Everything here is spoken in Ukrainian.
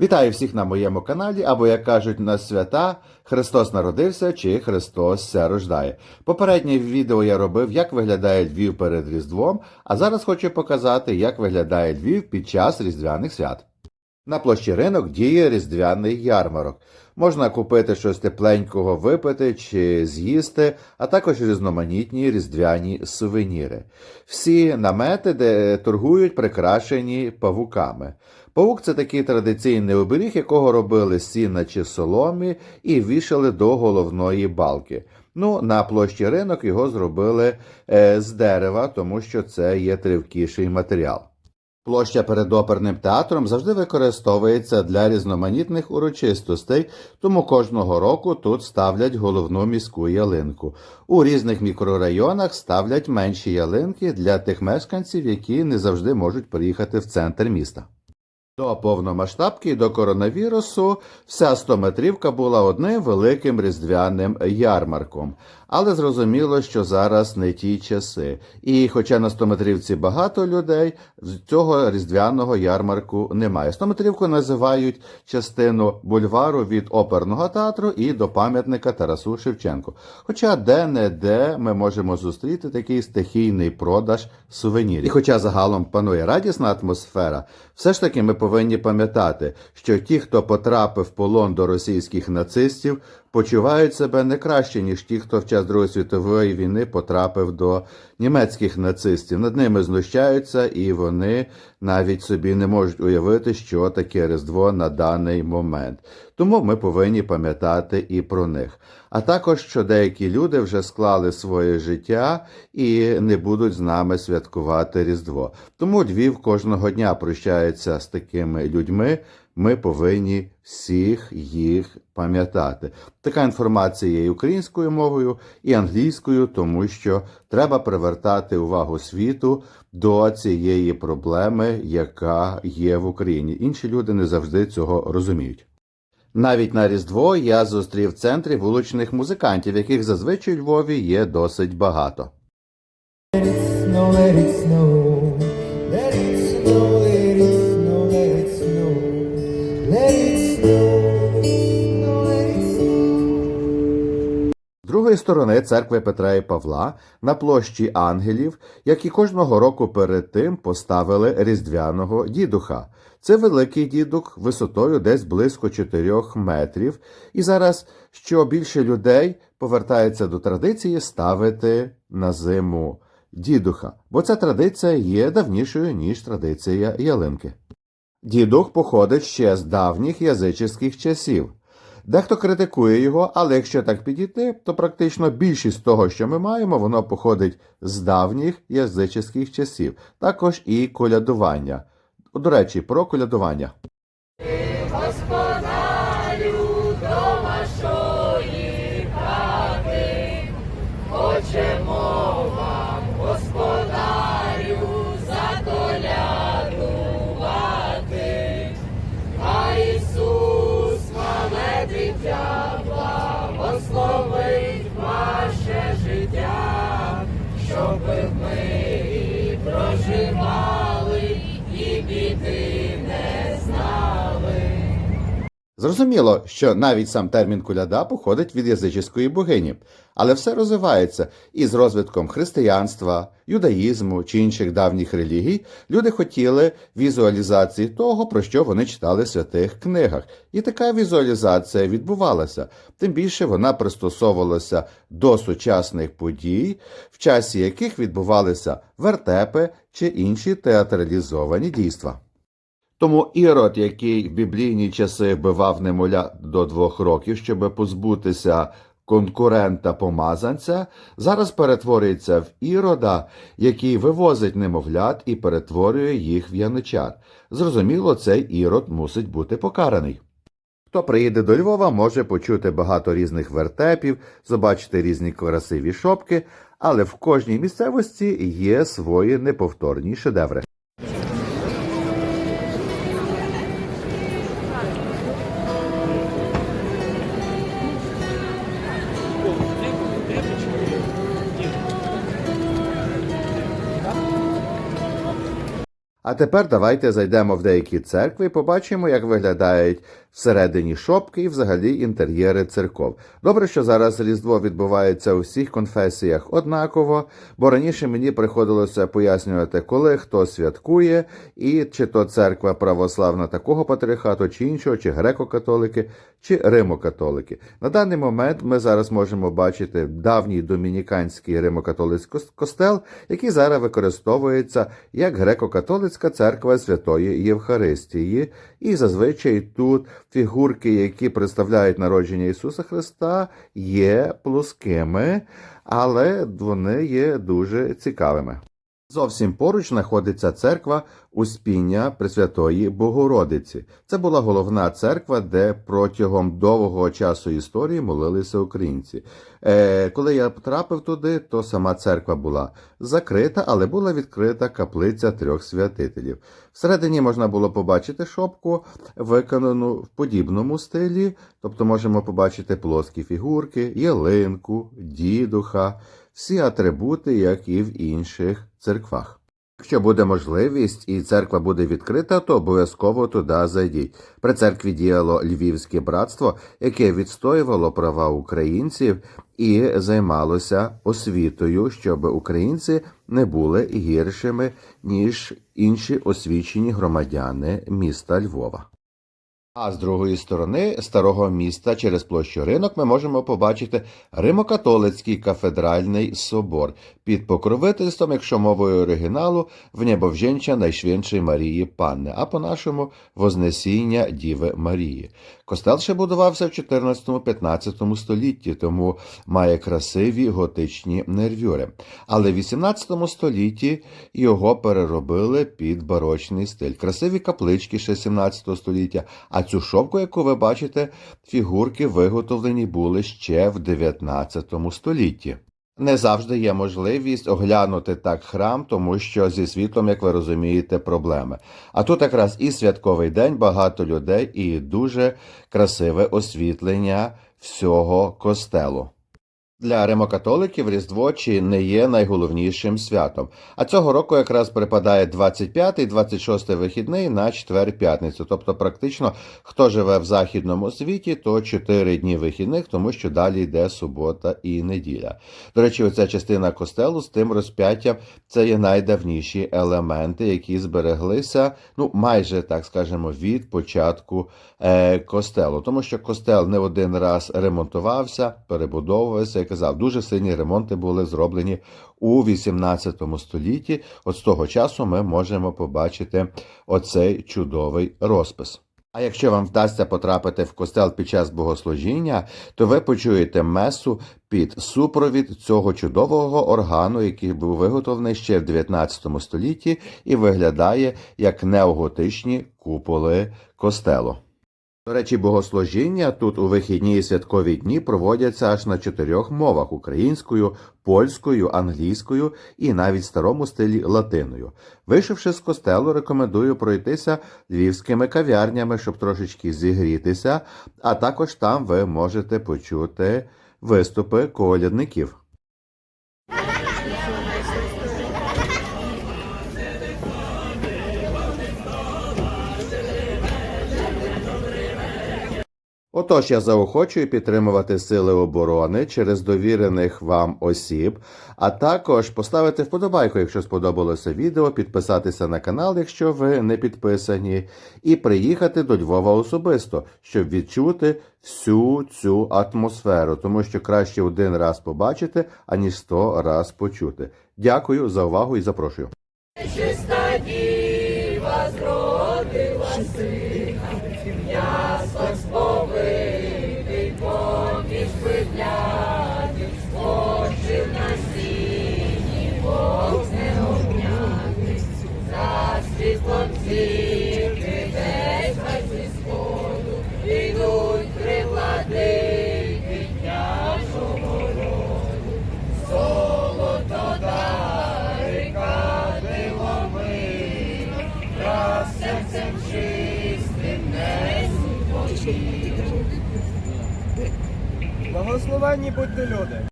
Вітаю всіх на моєму каналі, або, як кажуть на свята, Христос народився чи Христос ся рождає. Попереднє відео я робив, як виглядає Львів перед Різдвом, а зараз хочу показати, як виглядає Львів під час різдвяних свят. На площі ринок діє різдвяний ярмарок. Можна купити щось тепленького випити чи з'їсти, а також різноманітні різдвяні сувеніри. Всі намети, де торгують, прикрашені павуками. Павук це такий традиційний оберіг, якого робили сіна чи соломі і вішали до головної балки. Ну, на площі ринок його зробили е, з дерева, тому що це є тривкіший матеріал. Площа перед оперним театром завжди використовується для різноманітних урочистостей, тому кожного року тут ставлять головну міську ялинку. У різних мікрорайонах ставлять менші ялинки для тих мешканців, які не завжди можуть приїхати в центр міста. До повномасштабки і до коронавірусу вся 100-метрівка була одним великим різдвяним ярмарком. Але зрозуміло, що зараз не ті часи. І хоча на 100-метрівці багато людей, цього різдвяного ярмарку немає. 100-метрівку називають частину бульвару від оперного театру і до пам'ятника Тарасу Шевченку. Хоча де-не-де ми можемо зустріти такий стихійний продаж сувенірів. І хоча загалом панує радісна атмосфера, все ж таки ми повинні пам'ятати, що ті, хто потрапив в полон до російських нацистів, почувають себе не краще, ніж ті, хто в час Другої світової війни потрапив до німецьких нацистів. Над ними знущаються, і вони навіть собі не можуть уявити, що таке Різдво на даний момент. Тому ми повинні пам'ятати і про них. А також, що деякі люди вже склали своє життя і не будуть з нами святкувати Різдво. Тому Львів кожного дня прощається з такими людьми. Ми повинні всіх їх пам'ятати. Така інформація є і українською мовою, і англійською, тому що треба привертати увагу світу до цієї проблеми, яка є в Україні. Інші люди не завжди цього розуміють. Навіть на Різдво я зустрів в центрі вуличних музикантів, яких зазвичай у Львові є досить багато. Let it snow, let it snow, Другої сторони церкви Петра і Павла на площі ангелів, як і кожного року перед тим поставили різдвяного дідуха. Це великий дідух висотою десь близько 4 метрів. І зараз що більше людей повертається до традиції ставити на зиму дідуха, бо ця традиція є давнішою, ніж традиція ялинки. Дідух походить ще з давніх язичних часів. Дехто критикує його, але якщо так підійти, то практично більшість того, що ми маємо, воно походить з давніх язичних часів, також і колядування. До речі, про колядування. Господарю Зрозуміло, що навіть сам термін куляда походить від язичської богині, але все розвивається і з розвитком християнства, юдаїзму чи інших давніх релігій люди хотіли візуалізації того, про що вони читали в святих книгах. І така візуалізація відбувалася. Тим більше вона пристосовувалася до сучасних подій, в часі яких відбувалися вертепи чи інші театралізовані дійства. Тому Ірод, який в біблійні часи вбивав немоля до двох років, щоб позбутися конкурента помазанця, зараз перетворюється в Ірода, який вивозить немовлят і перетворює їх в яничар. Зрозуміло, цей Ірод мусить бути покараний. Хто приїде до Львова, може почути багато різних вертепів, побачити різні красиві шопки, але в кожній місцевості є свої неповторні шедеври. А тепер давайте зайдемо в деякі церкви і побачимо, як виглядають всередині шопки і взагалі інтер'єри церков. Добре, що зараз Різдво відбувається у всіх конфесіях однаково, бо раніше мені приходилося пояснювати, коли хто святкує, і чи то церква православна такого патріархату, чи іншого, чи греко-католики, чи римо-католики. На даний момент ми зараз можемо бачити давній домініканський римо-католицький костел, який зараз використовується як греко-католицька церква Святої Євхаристії. І зазвичай тут фігурки, які представляють народження Ісуса Христа, є плоскими, але вони є дуже цікавими. Зовсім поруч знаходиться церква Успіння Пресвятої Богородиці. Це була головна церква, де протягом довгого часу історії молилися українці. Е, коли я потрапив туди, то сама церква була закрита, але була відкрита каплиця трьох святителів. Всередині можна було побачити шопку, виконану в подібному стилі, тобто можемо побачити плоскі фігурки, ялинку, дідуха, всі атрибути, як і в інших церквах. Якщо буде можливість і церква буде відкрита, то обов'язково туди зайдіть. При церкві діяло Львівське братство, яке відстоювало права українців і займалося освітою, щоб українці не були гіршими, ніж інші освічені громадяни міста Львова. А з другої сторони старого міста через площу ринок ми можемо побачити Римокатолицький кафедральний собор під покровительством, якщо мовою оригіналу, Внебовженча Найшвеншої Марії Панни, а по-нашому Вознесіння Діви Марії. Костел ще будувався в 14-15 столітті, тому має красиві готичні нервюри. Але в 18 столітті його переробили під барочний стиль. Красиві каплички ще 17 століття. А цю шовку, яку ви бачите, фігурки виготовлені були ще в 19 столітті. Не завжди є можливість оглянути так храм, тому що зі світлом, як ви розумієте, проблеми. А тут якраз і святковий день, багато людей, і дуже красиве освітлення всього костелу. Для римокатоликів Різдво чи не є найголовнішим святом. А цього року якраз припадає 25 і 26 вихідний на четвер п'ятницю. Тобто, практично, хто живе в західному світі, то 4 дні вихідних, тому що далі йде субота і неділя. До речі, оця частина костелу з тим розп'яттям це є найдавніші елементи, які збереглися, ну майже так скажемо, від початку е, костелу. Тому що костел не один раз ремонтувався, перебудовувався. Казав, дуже сильні ремонти були зроблені у 18 столітті. От з того часу ми можемо побачити оцей чудовий розпис. А якщо вам вдасться потрапити в костел під час богослужіння, то ви почуєте месу під супровід цього чудового органу, який був виготовлений ще в 19 столітті і виглядає як неоготичні куполи костелу. До речі, богослужіння тут у вихідні і святкові дні проводяться аж на чотирьох мовах українською, польською, англійською і навіть старому стилі латиною. Вийшовши з костелу, рекомендую пройтися львівськими кав'ярнями, щоб трошечки зігрітися, а також там ви можете почути виступи колядників. Отож, я заохочую підтримувати сили оборони через довірених вам осіб, а також поставити вподобайку, якщо сподобалося відео, підписатися на канал, якщо ви не підписані, і приїхати до Львова особисто, щоб відчути всю цю атмосферу, тому що краще один раз побачити, аніж сто раз почути. Дякую за увагу і запрошую. Несуть будьте люди.